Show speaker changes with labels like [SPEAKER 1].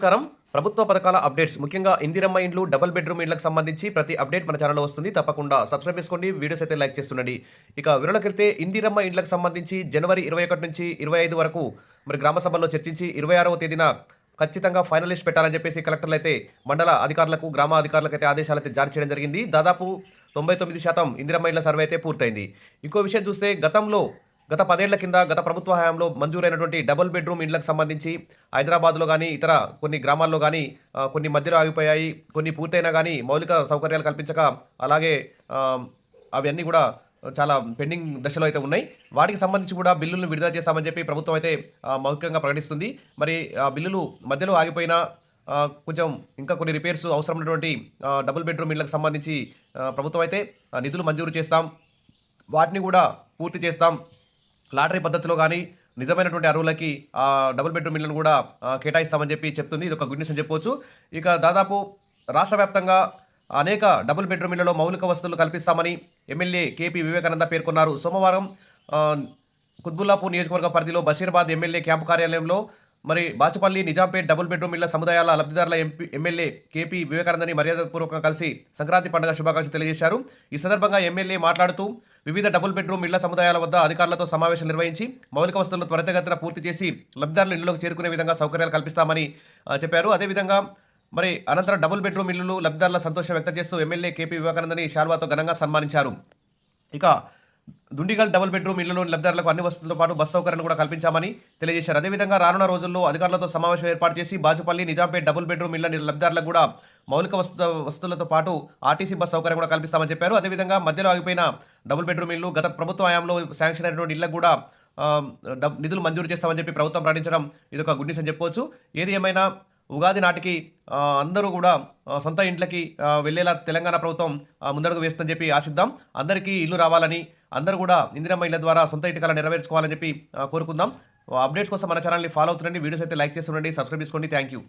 [SPEAKER 1] నమస్కారం. ప్రభుత్వ పథకాల అప్డేట్స్. ముఖ్యంగా ఇందిరమ్మ ఇండ్లు డబుల్ బెడ్రూమ్ ఇండ్లకు సంబంధించి ప్రతి అప్డేట్ మన ఛానల్లో వస్తుంది. తప్పకుండా సబ్స్క్రైబ్ చేసుకోండి. వీడియోస్ అయితే లైక్ చేస్తుండండి. ఇక వివరాలకెళ్తే ఇందిరమ్మ ఇండ్లకు సంబంధించి జనవరి ఇరవై ఒకటి నుంచి ఇరవై ఐదు వరకు మరి గ్రామ సభల్లో చర్చించి ఇరవై ఆరవ తేదీన ఖచ్చితంగా ఫైనలిస్ట్ పెట్టాలని చెప్పేసి కలెక్టర్లు అయితే మండల అధికారులకు గ్రామ అధికారులకు అయితే ఆదేశాలు అయితే జారీ చేయడం జరిగింది. దాదాపు తొంభై తొమ్మిది శాతం ఇందిరమ్మ ఇండ్ల సర్వే అయితే పూర్తయింది. ఇంకో విషయం చూస్తే గతంలో గత పదేళ్ళ కింద గత ప్రభుత్వ హయాంలో మంజూరైనటువంటి డబుల్ బెడ్రూమ్ ఇండ్లకు సంబంధించి హైదరాబాద్లో కానీ ఇతర కొన్ని గ్రామాల్లో కానీ కొన్ని మధ్యలో ఆగిపోయాయి. కొన్ని పూర్తయినా కానీ మౌలిక సౌకర్యాలు కల్పించక అలాగే అవన్నీ కూడా చాలా పెండింగ్ దశలో అయితే ఉన్నాయి. వాటికి సంబంధించి కూడా బిల్లులను విడుదల చేస్తామని చెప్పి ప్రభుత్వం అయితే మౌఖికంగా ప్రకటిస్తుంది. మరి ఆ బిల్లులు మధ్యలో ఆగిపోయినా కొంచెం ఇంకా కొన్ని రిపేర్స్ అవసరమైనటువంటి డబుల్ బెడ్రూమ్ ఇళ్ళకు సంబంధించి ప్రభుత్వం అయితే నిధులు మంజూరు చేస్తాం. వాటిని కూడా పూర్తి చేస్తాం. లాటరీ పద్ధతిలో కానీ నిజమైనటువంటి అరువులకి డబుల్ బెడ్రూమ్ ఇళ్ళను కూడా కేటాయిస్తామని చెప్పి చెప్తుంది. ఇది ఒక గుడ్ న్యూస్ అని చెప్పవచ్చు ఇక దాదాపు రాష్ట్ర వ్యాప్తంగా అనేక డబుల్ బెడ్రూమ్ ఇళ్ళలో మౌలిక వసతులు కల్పిస్తామని ఎమ్మెల్యే కేపీ వివేకానంద పేర్కొన్నారు. సోమవారం కుత్బుల్లాపూర్ నియోజకవర్గ పరిధిలో బషీర్బాద్ ఎమ్మెల్యే క్యాంపు కార్యాలయంలో మరి బాచపల్లి నిజాంపేట్ డబుల్ బెడ్రూమ్ ఇళ్ళ సముదాయాల లబ్ధిదారుల ఎంపీ ఎమ్మెల్యే కేపీ వివేకానందని మర్యాదపూర్వకంగా కలిసి సంక్రాంతి పండుగ శుభాకాంక్షలు తెలియజేశారు. ఈ సందర్భంగా ఎమ్మెల్యే మాట్లాడుతూ వివిధ డబుల్ బెడ్రూమ్ ఇళ్ళ సముదాయాల వద్ద అధికారులతో సమావేశం నిర్వహించి మౌలిక వసతులను త్వరితగతిన పూర్తి చేసి లబ్ధిదారుల ఇళ్ళలోకి చేరుకునే విధంగా సౌకర్యాలు కల్పిస్తామని చెప్పారు. అదేవిధంగా మరి అనంతరం డబుల్ బెడ్రూమ్ ఇళ్ళు లబ్ధిదారుల సంతోషం వ్యక్తం చేస్తూ ఎమ్మెల్యే కేపీ వివేకానందని షాల్వాతో ఘనంగా సన్మానించారు. ఇక దుండిగల్ డబుల్ బెడ్రూమ్ ఇళ్ళలోని లబ్ధిదారులకు అన్ని వసతులతో పాటు బస్ సౌకర్యాన్ని కూడా కల్పించామని తెలియజేశారు. అదేవిధంగా రానున్న రోజుల్లో అధికారులతో సమావేశం ఏర్పాటు చేసి బాజుపల్లి నిజాంపేట్ డబుల్ బెడ్రూమ్ ఇళ్ళ లబ్ధిదారులకు కూడా మౌలిక వస్తు వసతులతో పాటు ఆర్టీసీ బస్ సౌకర్యం కూడా కల్పిస్తామని చెప్పారు. అదేవిధంగా మధ్యలో ఆగిపోయిన డబుల్ బెడ్రూమ్ ఇల్లు గత ప్రభుత్వ హయాంలో శాంక్షన్ అయినటువంటి ఇళ్ళకు కూడా నిధులు మంజూరు చేస్తామని చెప్పి ప్రభుత్వం ప్రకటించడం ఇది ఒక గుడ్ న్యూస్ అని చెప్పుకోవచ్చు. ఏది ఏమైనా ఉగాది నాటికి అందరూ కూడా సొంత ఇంట్లకి వెళ్ళేలా తెలంగాణ ప్రభుత్వం ముందడుగు వేస్తుందని చెప్పి ఆశిద్దాం. అందరికీ ఇల్లు రావాలని అందరూ కూడా ఇందిరమ్మ ఇళ్ళ ద్వారా సొంత ఇంటి కళ నెరవేర్చుకోవాలని చెప్పి ఆ, కోరుకుందాం. అప్డేట్స్ కోసం మన ఛానల్ని ఫాలో అవుతుండండి. వీడియోస్ అయితే లైక్ చేస్తుండండి సబ్స్క్రైబ్ చేసుకోండి. Thank you.